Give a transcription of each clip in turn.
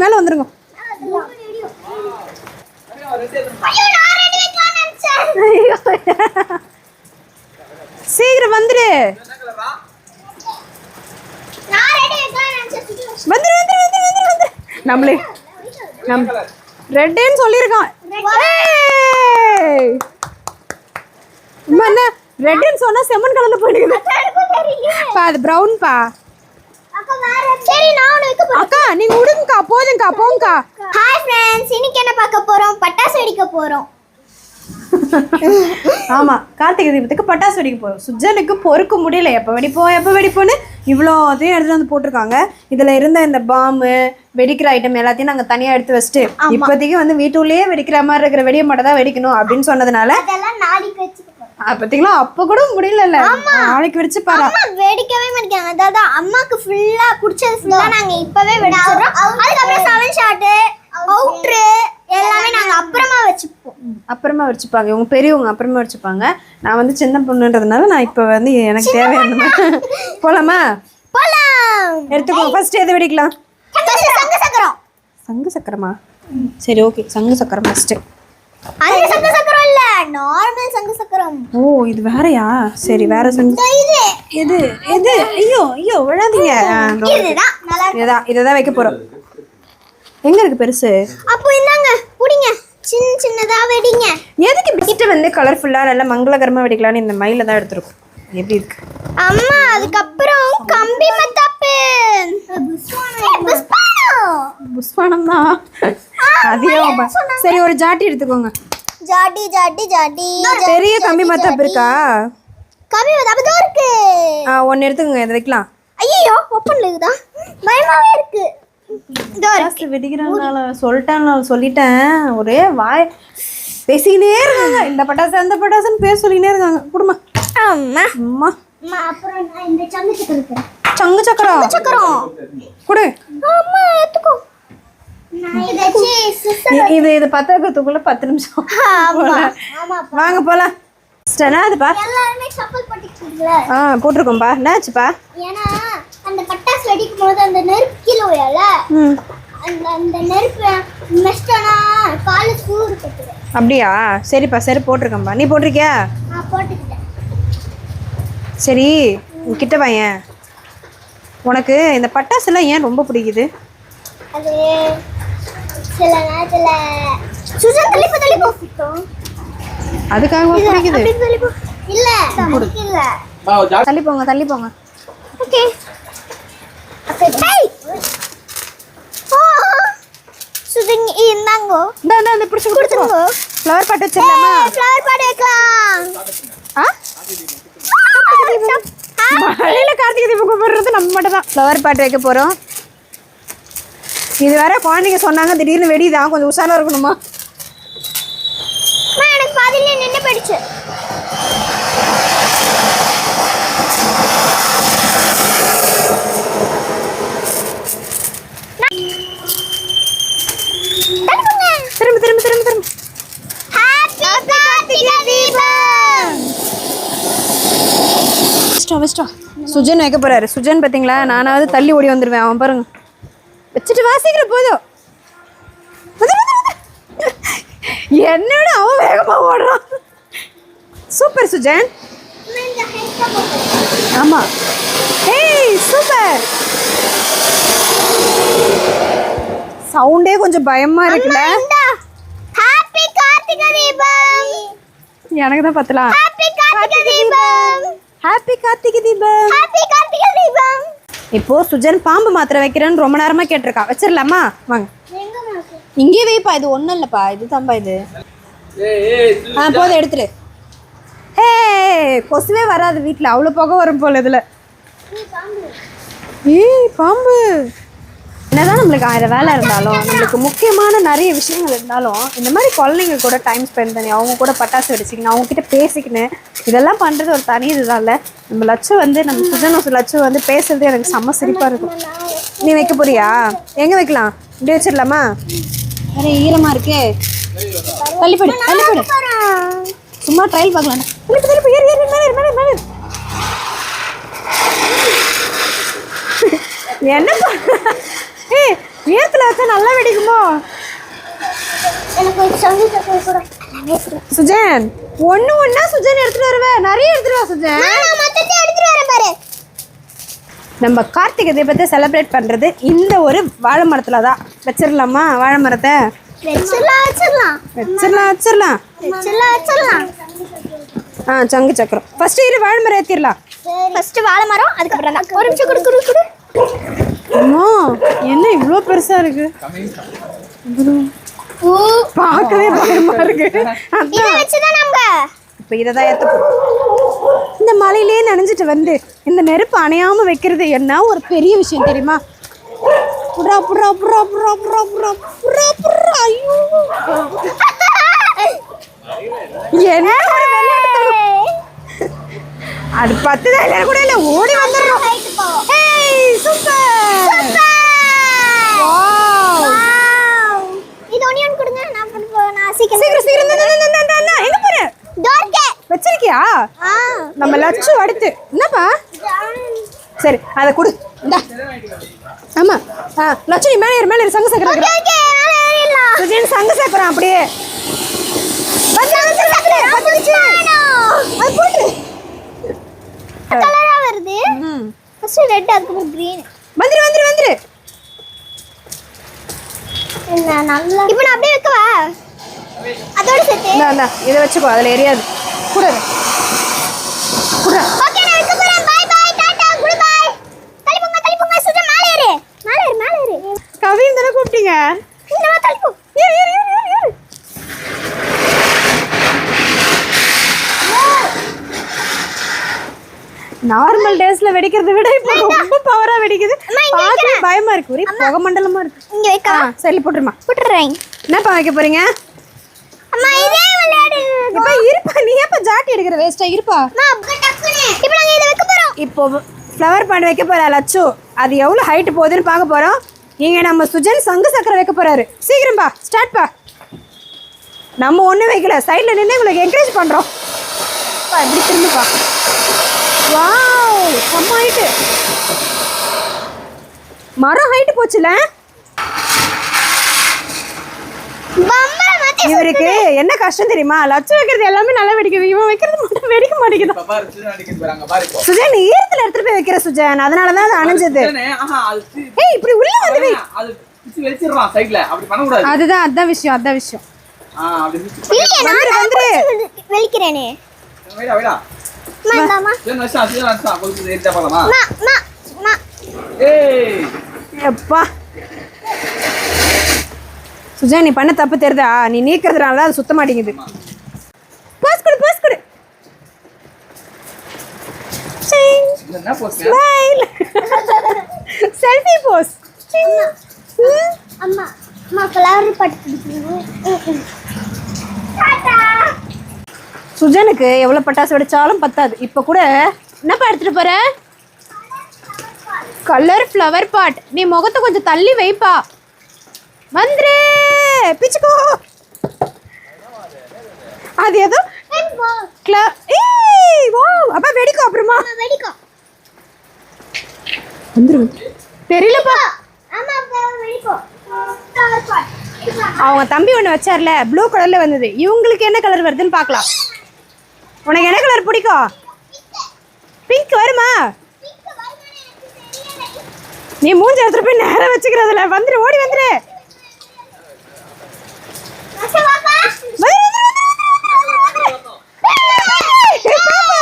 வந்துருங்க மேலே வந்துருங்க. சீக்கிரம் வந்துரு. வந்துரு வந்துரு வந்துரு வந்துரு வந்துரு. நம்மளே. நம் ரெட்டேன்னு சொல்லியிருக்கான். என்ன? ரெட்டுன்னு சொன்னா செம்மன் கலர்ல போயிடுது. பா அது ப்ரௌன் பா. அக்கா நீங்க விடுங்கக்கா போதுங்கக்கா போங்கக்கா. ஹாய் ஃப்ரெண்ட்ஸ் இன்னைக்கு என்ன பார்க்க போறோம்? பட்டாசு வெடிக்க போறோம். ஆமா கார்த்திகை தீபத்துக்கு பட்டாசு வெடிக்க போறோம். சுஜனுக்கு பொறுக்க முடியல. எப்ப வெடிப்போம் எப்ப வெடிப்போம்னு இவ்வளோ அதையும் எடுத்து வந்து போட்டிருக்காங்க. இதுல இருந்த இந்த பாம்பு வெடிக்கிற ஐட்டம் எல்லாத்தையும் நாங்க தனியா எடுத்து வச்சுட்டு இப்போதைக்கு வந்து வீட்டுக்குள்ளேயே வெடிக்கிற மாதிரி இருக்கிற வெடியை மட்டும் தான் வெடிக்கணும் அப்படின்னு சொன்னதுனால பாத்தீங்களா? அப்ப கூட முடியல நாளைக்கு வெடிச்சு பாரு. அம்மா வெடிக்கவே மாட்டேங்காங்க அதாவது அம்மாக்கு ஃபுல்லா பிடிச்சது ஃபுல்லா நாங்க இப்பவே வெடிச்சிடுறோம். அதுக்கப்புறம் செவன் ஷாட்டு அவுட்ரு எல்லாமே நாங்க அப்புறமா வச்சுப்போம். அப்புறமா வச்சுப்பாங்க இவங்க பெரியவங்க அப்புறமா வச்சுப்பாங்க நான் வந்து சின்ன பொண்ணுன்றதுனால நான் இப்போ வந்து எனக்கு தேவையான போலாமா? போலாம். எடுத்துக்கோ. ஃபர்ஸ்ட் எது வெடிக்கலாம்? சங்கு சங்கு சக்கரம். சங்கு சக்கரமா? சரி ஓகே சங்கு சக்கரம் ஃபர்ஸ்ட் சங்கு சக்கரம். நார்மல் சங்கு சக்கரம். ஓ இது வேறயா? சரி வேற சங்கு இதோ எது? எது? ஐயோ ஐயோ விழாதீங்க. இதுதான் நல்லா இருக்கு. இதுதான் இதை தான் வைக்க போறோம். எங்க இருக்கு பெருசு? அப்போ இந்தாங்க புடிங்க. சின்ன சின்னதா வெடிங்க. எதுக்கு பிஸ்ட்டு வந்து கலர்ஃபுல்லா நல்லா மங்களகரமா வெடிக்கலாம்னு இந்த மயில தான் எடுத்திருக்கோம்? எப்படி இருக்கு? அம்மா அதுக்கப்புறம் கம்பி மத்தாப்பு. புஷ்பானம் புஷ்பானம் தான் அதையும் ப- சரி ஒரு ஜாட்டி எடுத்துக்கோங்க. ஜாடி ஜாடி ஜாடி பெரிய கம்பி மத்தாப்பு இருக்கா? கம்பி மத்தாப்பு தான் இருக்கு. ஆ ஒன்று எடுத்துக்கோங்க இதை வைக்கலாம். ஐயோ ஓப்பன்ல இருக்குதா? பயமாவே இருக்கு. வெடிக்கிறாங்க சொல்லிட்டேன் சொல்லிட்டேன். ஒரே வாய் பேசிக்கினே இருக்காங்க. இந்த பட்டாசு அந்த பட்டாசுன்னு பேர் சொல்லிக்கினே இருக்காங்க. குடுமா. அம்மா. அம்மா. அம்மா அப்புறம் நான் இந்த சங்கு சக்கரம் சங்கு சக்கரம் சக்கரம். குடு அம்மா எடுத்துக்கோ நான் இதை சிஸ்டர் இ- இது இது பத்த வைக்கிறதுக்குள்ள பத்து நிமிஷம் வாங்க போலாம். போட்டுக்கிட்டீங்களா ஆ போட்டிருக்கோம்ப்பா என்னாச்சுப்பா ஏன்னா அந்த பட்டாசு வெடிக்கும் போது அந்த நெருப்பு கீழே விழல. ம். அந்த அந்த நெருப்பு மெஸ்டனா காலு சூடு கட்டுது அப்படியா? சரிப்பா சரி போட்டிருக்கேன்ப்பா நீ போட்டிருக்கியா? போட்டுக்கிட்டேன். சரி கிட்ட வாயேன் உனக்கு இந்த பட்டாசுலாம் ஏன் ரொம்ப பிடிக்குது? அது சில நேரத்துல சுஜன் தள்ளிப்போ தள்ளிப்போ பிடிக்கும் அதுக்காக பிடிக்குது இல்ல இல்ல தள்ளி போங்க தள்ளி போங்க ஓகே சுஜன் இந்த இந்த இந்த பிடிச்சி கொடுத்துருங்க ஃப்ளவர் பாட்டு வச்சிடலாமா ஃப்ளவர் பாட் வைக்கலாம் ஆ மழையில கார்த்திகை தீபம் கும்பிடுறது நம்ம மட்டும் தான் ஃப்ளவர் பாட்டு வைக்க போகிறோம் இது வேற குழந்தைங்க சொன்னாங்க திடீர்னு வெடிதான் கொஞ்சம் உஷாரா இருக்கணுமா? எனக்கு பாதியிலே நின்று போயிடுச்சு திரும்ப திரும்ப திரும்ப திரும்ப. சுஜன் வைக்க போறாரு. சுஜன் பார்த்தீங்களா? நானாவது தள்ளி ஓடி வந்துடுவேன் அவன் பாருங்க. வச்சுட்டு வாசிக்கிற போதும். என்னோட அவன் வேகமா ஓடுறான்? சூப்பர் சுஜன். ஆமா. ஏய் சூப்பர். சவுண்டே கொஞ்சம் பயமா இருக்குல்ல? ஹாப்பி கார்த்திகை தீபம் எனக்கு தான் பத்தலாம் happy Karthigai Deepam happy Karthigai Deepam happy Karthigai Deepam இப்போ சுஜன் பாம்பு மாத்திரை வைக்கிறேன்னு ரொம்ப நேரமா கேட்டிருக்கா. வச்சிடலாமா வாங்க. இங்கே வைப்பா இது ஒன்றும் இல்லைப்பா. இது தான்ப்பா இது. ஆ போதும் எடுத்துரு ஹே கொசுவே வராது வீட்டில் அவ்வளோ புகை வரும் போல இதில். ஏய் பாம்பு. என்னதான் நம்மளுக்கு ஆயிரம் வேலை இருந்தாலும் நம்மளுக்கு முக்கியமான நிறைய விஷயங்கள் இருந்தாலும் இந்த மாதிரி குழந்தைங்க கூட டைம் ஸ்பெண்ட் பண்ணி அவங்க கூட பட்டாசு வெடிச்சிக்கணும் அவங்க கிட்ட பேசிக்கின்னு இதெல்லாம் பண்ணுறது ஒரு தனி இதுதான்ல நம்ம லட்சம் வந்து நம்ம சுஜனோஸ் லட்சம் வந்து பேசுறது எனக்கு செம்ம சிரிப்பாக இருக்கும். நீ வைக்க போறியா? எங்கே வைக்கலாம்? இப்படி வச்சிடலாமா? வேற ஈரமாக இருக்கே. தள்ளிப்படு தள்ளிப்படு. சும்மா ட்ரையல் பார்க்கலாம் திருப்பி திருப்பி ஏறி ஏறி மேலே மேலே மேலே ஈரத்துல வச்சா நல்லா வெடிக்குமோ? சுஜன் ஒண்ணு ஒண்ணா சுஜன் எடுத்துட்டு வருவேன் நிறைய எடுத்துட்டு வா சுஜன். நம்ம கார்த்திகை தீபத்தை செலிப்ரேட் பண்றது இந்த ஒரு வாழை மரத்துல தான். வச்சிடலாமா வாழை மரத்தை? வச்சிடலாம் வச்சிடலாம் வச்சிடலாம் வச்சிடலாம் ஆ சங்கு சக்கரம். ஃபர்ஸ்ட் இரு வாழை மரம் ஏற்றிடலாம் ஃபர்ஸ்ட் வாழை மரம் அதுக்கப்புறம் தான். ஒரு நிமிஷம் குடு குடு குடு. அம்மா என்ன இவ்வளோ பெருசா இருக்கு? பார்க்கவே பயமா இருக்கு. இப்போ இதை தான் ஏற்ற இந்த மலையிலே நனைஞ்சிட்டு வந்து இந்த நெருப்பு அணையாம வைக்கிறது என்ன ஒரு பெரிய விஷயம் தெரியுமா? புறா புறா புறா புறா புறா புறா புறா புறா ஐயோ. என்ன அது பத்து தான் கூட இல்லை ஓடி வந்துடுறோம். ஏய் சூப்பர் வாவ் இது ஒன்று கொடுங்க. நான் பண்ண போ- நான் சீக்கிரம் சீக்கிரம் சீக்கிரம். எங்க போற? டோர்க்கே வச்சிருக்கியா? நம்ம லட்சு அடுத்து. என்னப்பா? சரி அதை கொடு. இந்தா. ஆமா. லட்சு நீ மேலே ஏறு மேலே ஏறு. சங்க சக்கரம் சுஜின் சங்க சக்கரம் அப்படியே. அது போட்டு கலரா வருது ம். ஃபர்ஸ்ட் ரெட் அதுக்கப்புறம் கிரீன் வந்துரு வந்துரு வந்துரு. என்ன நல்லா இப்போ நான் அப்படியே வைக்கவா? அதோட சேர்த்து. இந்தா இந்தா இதை வச்சுக்கோ அதில் எரியாது. கூட கூட. ஓகே நான் வைக்க போறேன். Bye bye tata goodbye தள்ளி போங்க தள்ளி போங்க சுஜா மேலே ஏறு. மேலே ஏறு மேலே ஏறு. கவின் தானே கூப்பிட்டீங்க? வா தள்ளி போ ஏறு ஏறு. நார்மல் டேஸ்ல வெடிக்கிறத விட இப்போ ரொம்ப பவரா வெடிக்குது. இங்க பார்க்கவே பயமா இருக்கு. ஒரே புகை மண்டலமா இருக்கு. இங்க ஆ வைக்கவா சரி போட்டுருமா. போட்டுறேன். என்னப்பா வைக்க போறீங்க? அம்மா இதே விளையாடு இப்ப இருப்பா நீ ஏப்பா ஜாட்டி எடுக்கிற? வேஸ்டா இருப்பா. அம்மா டக்குனு இப்போ நாங்க இத வைக்க போறோம். இப்போ ஃப்ளவர் பாண்ட் வைக்க போறா லட்சு அது எவ்வளவு ஹைட் போகுதுன்னு பார்க்க போறோம். நீங்க நம்ம சுஜன் சங்கு சக்கரம் வைக்க போறாரு. சீக்கிரம் பா ஸ்டார்ட் பா. நம்ம ஒண்ணும் வைக்கல. சைடுல நின்று உங்களுக்கு என்கரேஜ் பண்றோம். பா இப்படி திரும்பிப்பா வாவ் செம்ம ஹைட்டு மரம் ஹைட்டு போச்சுல? இவருக்கு என்ன கஷ்டம் தெரியுமா? லட்சம் வைக்கிறது எல்லாமே நல்லா வெடிக்குது. இவன் வைக்கிறது மட்டும் வெடிக்க மாட்டேங்குது. சுஜன் நீ ஈரத்துல எடுத்துட்டு போய் வைக்கிற சுஜன். அதனாலதான் அது அணைஞ்சது. ஏய் இப்படி உள்ள வந்து அதுதான் அதான் விஷயம் அதான் விஷயம். வந்துரு வந்துரு. வெளிக்கிறேனே எப்பா சுஜா நீ பண்ண தப்பு தெரியுதா நீ நீக்கிறதுனால அது சுத்த மாட்டேங்குது பாஸ் கொடு பாஸ் கொடு. ஸ்மைல் போஸ் அம்மா அம்மா சுஜனுக்கு எவ்வளோ பட்டாசு வெடிச்சாலும் பத்தாது. இப்போ கூட என்னப்பா எடுத்துட்டு போற? கலர் ஃப்ளவர் பாட் நீ முகத்தை கொஞ்சம் தள்ளி வைப்பா. வந்துரு பிச்சுக்கோ. அது ஏதோ? அப்பா வெடிக்கும் அப்புறமா. வெடிக்கும். வந்துரு தெரியலப்பா. அவங்க தம்பி ஒன்று வச்சார்ல ப்ளூ கலர்ல வந்தது. இவங்களுக்கு என்ன கலர் வருதுன்னு பார்க்கலாம். உனக்கு என்ன கலர் பிடிக்கும்? பிங்க் வருமா? நீ மூஞ்சி எடுத்துட்டு போய் நேரம் வச்சுக்கிறதுல. வந்துரு ஓடி வந்துரு வந்துரு, வந்துரு, வந்துரு, வந்துரு, வந்துரு. ஏய், பாப்பா.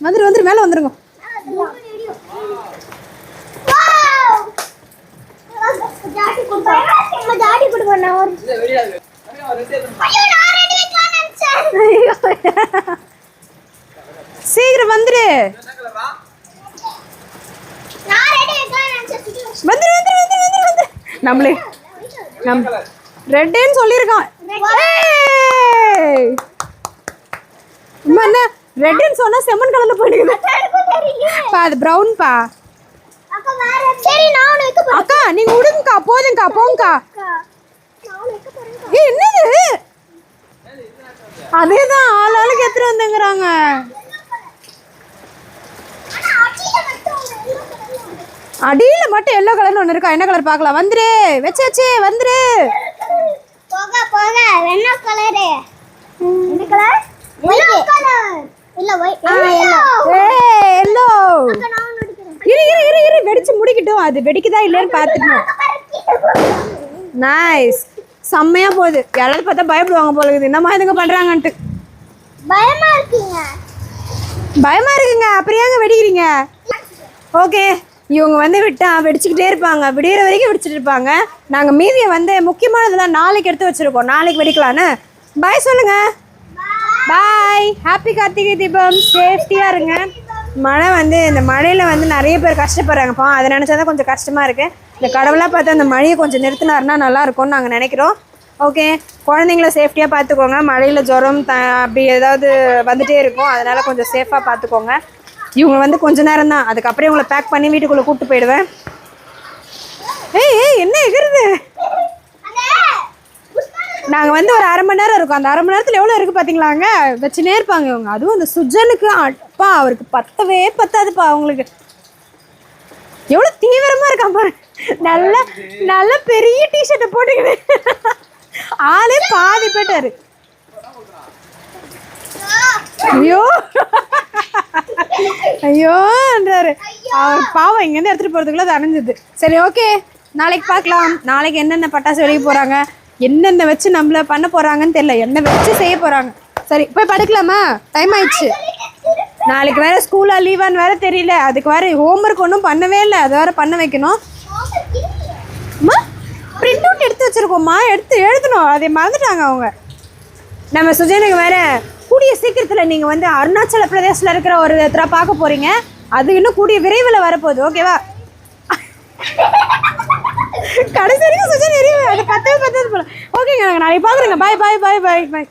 வந்துரு வந்துரு மேலே வந்துருங்க ஜாடி கொடுப்பேன் ஜாடி கொடுப்பேன் நான் ஒரு இல்ல, வெளியாது. அப்படியே ஒரு ரெண்டு எடுத்து ஐயோ நான் ரெடி வைக்கலாம்னு நினைச்சேன் சீக்கிரம் வந்துரு என்ன கலரா? நான் ரெடி வைக்கலாம்னு நினைச்சேன் வந்துரு வந்துரு வந்துரு வந்துரு வந்துரு நம்மளே நம் ரெட்டுன்னு சொல்லியிருக்கான். என்ன? ரெட்டுன்னு சொன்னா செம்மன் கலர்ல போயிடுது. பா அது ப்ரௌன் பா. அக்கா நீங்க விடுங்கக்கா போதுங்கக்கா போங்கக்கா. ஏய் என்னது? அதேதான் ஆள் ஆளுக்கு எடுத்துட்டு வந்துங்கிறாங்க. அடியில மட்டும் எல்லோ கலர்னு ஒன்று இருக்கா? என்ன கலர் பார்க்கலாம்? வந்துரு. வச்சு வச்சு வந்துரு. போக போக. என்ன கலரு என்ன கலர் ஒயிட் கலர் இல்ல ஒயிட் ஆ எல்லோ இரு இரு இரு இரு. வெடிச்சு முடிக்கட்டும். அது வெடிக்குதா இல்லைன்னு பார்த்துக்கணும். நைஸ் செம்மையா போகுது. யாராவது பார்த்தா பயப்படுவாங்க போல இருக்குது. என்னம்மா இதுங்க பண்றாங்கன்ட்டு. பயமா இருக்கீங்க. பயமா இருக்குங்க. அப்புறம் ஏங்க வெடிக்கிறீங்க? ஓகே இவங்க வந்து விட்டா வெடிச்சுக்கிட்டே இருப்பாங்க. விடியிற வரைக்கும் வெடிச்சிட்டு இருப்பாங்க. நாங்கள் மீதியை வந்து முக்கியமானதெல்லாம் நாளைக்கு எடுத்து வச்சிருக்கோம். நாளைக்கு வெடிக்கலான்னு பாய் சொல்லுங்க. பாய் ஹாப்பி கார்த்திகை தீபம். சேஃப்டியாக இருங்க. மழை வந்து இந்த மழையில் வந்து நிறைய பேர் கஷ்டப்படுறாங்கப்பா அதை நினச்சா தான் கொஞ்சம் கஷ்டமாக இருக்குது இந்த கடவுளாக பார்த்து அந்த மழையை கொஞ்சம் நிறுத்தினாருன்னா நல்லாயிருக்கும்னு நாங்கள் நினைக்கிறோம். ஓகே குழந்தைங்கள சேஃப்டியாக பார்த்துக்கோங்க. மழையில் ஜுரம் த அப்படி ஏதாவது வந்துகிட்டே இருக்கும். அதனால் கொஞ்சம் சேஃபாக பார்த்துக்கோங்க. இவங்க வந்து கொஞ்ச நேரம் தான் அதுக்கப்புறம் இவங்களை பேக் பண்ணி வீட்டுக்குள்ளே கூப்பிட்டு போயிடுவேன். ஏய் ஏய் என்ன எகிறது நாங்கள் வந்து ஒரு அரை மணி நேரம் இருக்கும். அந்த அரை மணி நேரத்தில் எவ்வளோ இருக்குது பார்த்தீங்களாங்க வச்சுனே இருப்பாங்க இவங்க. அதுவும் அந்த சுஜனுக்கு அப்பா அவருக்கு பத்தவே பத்தாதுப்பா அவங்களுக்கு. எவ்வளோ தீவிரமாக இருக்கான் பாரு. நல்ல நல்ல பெரிய டிஷர்ட்டை போட்டுக்கிட்டு. ஆளே பாதி போயிட்டாரு. ஐயோ. ஐயோன்றாரு அவர் பாவம் இங்கேருந்து எடுத்துகிட்டு போகிறதுக்குள்ள அது அணைஞ்சது. சரி ஓகே. நாளைக்கு பார்க்கலாம். நாளைக்கு என்னென்ன பட்டாசு வெளியே போகிறாங்க என்னென்ன வச்சு நம்மள பண்ண போகிறாங்கன்னு தெரியல. என்ன வச்சு செய்ய போகிறாங்க சரி போய் படுக்கலாமா? டைம் ஆயிடுச்சு. நாளைக்கு வேறு ஸ்கூலாக லீவான்னு வேற தெரியல. அதுக்கு வேற ஹோம்ஒர்க் ஒன்றும் பண்ணவே இல்லை. அதை வேற பண்ண வைக்கணும். அம்மா பிரிண்ட் அவுட் எடுத்து வச்சுருக்கோம்மா. எடுத்து எழுதணும். அதை மறந்துட்டாங்க அவங்க. நம்ம சுஜனுக்கு வேறு கூடிய சீக்கிரத்தில் நீங்கள் வந்து அருணாச்சல பிரதேசில் இருக்கிற ஒரு இடத்துல பார்க்க போறீங்க. அது இன்னும் கூடிய விரைவில் வரப்போகுது. ஓகேவா கடைசி வரைக்கும் சுஜன் எரியும் அது பத்தவே பத்தாது போல. ஓகேங்க நாங்கள் நாளைக்கு பார்க்குறேங்க. பாய் பாய் பாய் பாய் பாய்